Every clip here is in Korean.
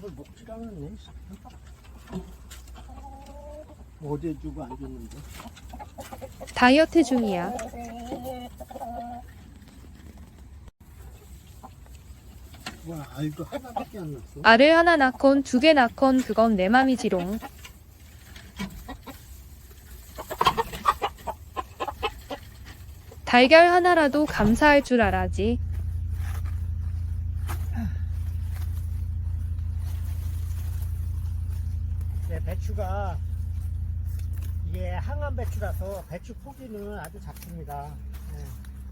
잘 먹질 않았네. 어제 주고 안 줬는데. 다이어트 중이야. 와, 알도 하나밖에 안 났어. 알을 하나 낳건 두 개 낳건 그건 내 맘이지롱. 달걀 하나라도 감사할 줄 알아지. 네, 배추가 이게 항암 배추라서 배추 포기는 아주 작습니다. 네,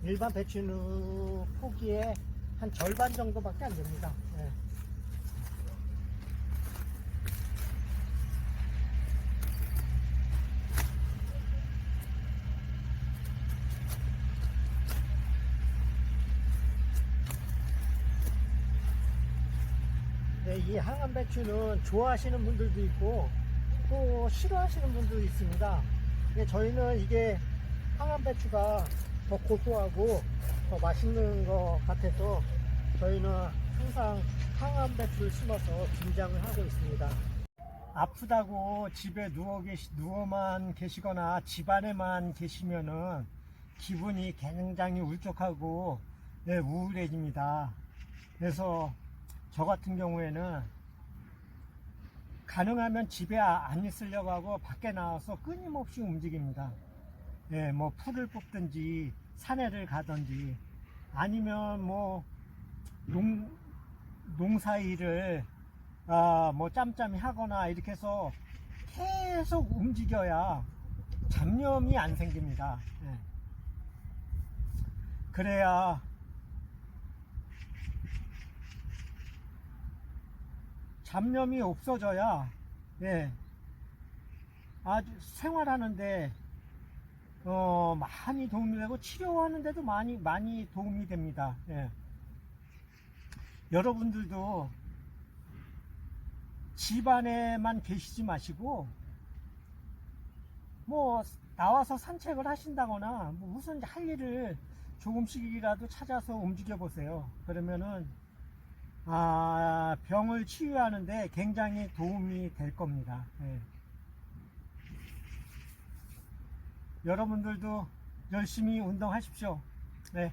일반 배추는 포기의 한 절반 정도밖에 안 됩니다. 네. 이 항암 배추는 좋아하시는 분들도 있고 또 싫어하시는 분도 있습니다. 근데 저희는 이게 항암 배추가 더 고소하고 더 맛있는 것 같아서 저희는 항상 항암 배추를 심어서 김장을 하고 있습니다. 아프다고 집에 누워 계시, 누워만 계시거나 집안에만 계시면은 기분이 굉장히 울적하고 네, 우울해집니다. 그래서 저 같은 경우에는 가능하면 집에 아- 안 있으려고 하고 밖에 나와서 끊임없이 움직입니다. 예, 뭐 풀을 뽑든지 산에를 가든지 아니면 뭐 농, 농사 일을 아, 뭐 짬짬이 하거나 이렇게 해서 계속 움직여야 잡념이 안 생깁니다. 예. 그래야 잡념이 없어져야 예 아주 생활하는데 어 많이 도움이 되고 치료하는데도 많이 많이 도움이 됩니다. 예. 여러분들도 집안에만 계시지 마시고 뭐 나와서 산책을 하신다거나 뭐 무슨 할 일을 조금씩이라도 찾아서 움직여 보세요. 그러면은 아, 병을 치유하는데 굉장히 도움이 될 겁니다. 예. 여러분들도 열심히 운동하십시오. 네.